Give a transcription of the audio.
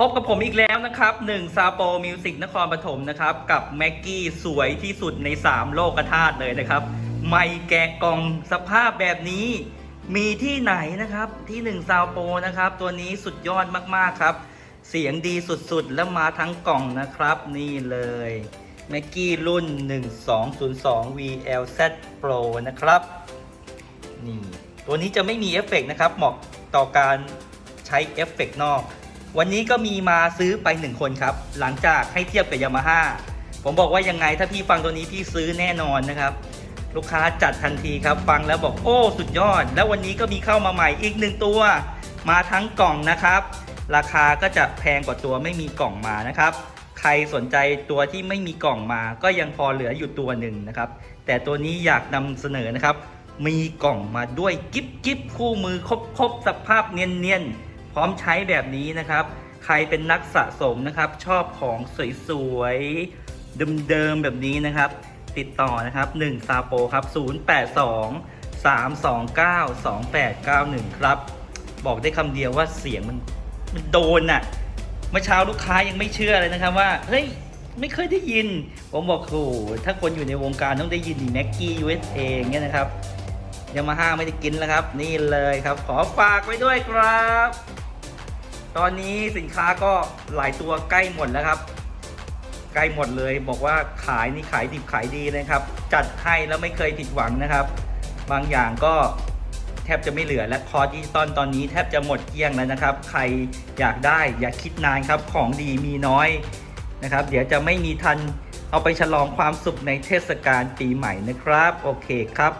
พบกับผมอีกแล้วนะครับหนึ่งซาโปมิวสิกนครปฐมนะครับ กับแม็กกี้สวยที่สุดใน 3 โลกธาตุเลยนะครับ ไม่แกะกล่องสภาพแบบนี้มีที่ไหนนะครับที่หนึ่งซาโปนะครับ ตัวนี้สุดยอดมากๆครับ เสียงดีสุดๆ แล้วมาทั้งกล่องนะครับ นี่เลยแม็กกี้รุ่น 1202 VLZ Pro นะครับ นี่ ตัวนี้จะไม่มีเอฟเฟกต์นะครับ เหมาะต่อการใช้เอฟเฟกต์นอก วันนี้ก็มีมาซื้อไป 1 คนครับ หลังจากให้เทียบกับยามาฮ่าผมบอกว่ายังไงถ้าพี่ฟังตัวนี้พี่ซื้อแน่นอนนะครับ ลูกค้าจัดทันทีครับ ฟังแล้วบอกโอ้สุดยอด แล้ววันนี้ก็มีเข้ามาใหม่อีกหนึ่งตัว มาทั้งกล่องนะครับ ราคาก็จะแพงกว่าตัวไม่มีกล่องมานะครับ ใครสนใจตัวที่ไม่มีกล่องมา ก็ยังพอเหลืออยู่ตัวหนึ่งนะครับ แต่ตัวนี้อยากนำเสนอนะครับ มีกล่องมาด้วยกิ๊บกิ๊บคู่มือครบครบสภาพเนียนเนียน ร้อมใช้แบบนี้นะครับ ใครเป็นนักสะสมนะครับ ชอบของสวยๆเดิมๆแบบนี้นะครับ ติดต่อนะครับ1ซาโปครับ 082 329 2891 ครับ บอกได้คำเดียวว่าเสียงมันมันโดนน่ะเมื่อเช้าลูกค้ายังไม่เชื่อเลยนะครับว่า เฮ้ย ไม่เคยได้ยิน ผมบอกโอ้โหถ้าคนอยู่ในวงการต้องได้ยินดีแม็กกี้ USA อย่างเงี้ยนะครับยามาฮ่าไม่ได้กินแล้วครับ นี่เลยครับ ขอฝากไว้ด้วยครับ ตอนนี้สินค้าก็หลายตัวใกล้หมดแล้วครับ ใกล้หมดเลยบอกว่าขายนี่ขายดิบขายดีนะครับ จัดให้แล้วไม่เคยผิดหวังนะครับ บางอย่างก็แทบจะไม่เหลือและคอร์สดิจิตอลตอนนี้แทบจะหมดเกลี้ยงแล้วนะครับ ใครอยากได้อย่าคิดนานครับของดีมีน้อยนะครับ เดี๋ยวจะไม่มีทันเอาไปฉลองความสุขในเทศกาลปีใหม่นะครับ โอเคครับ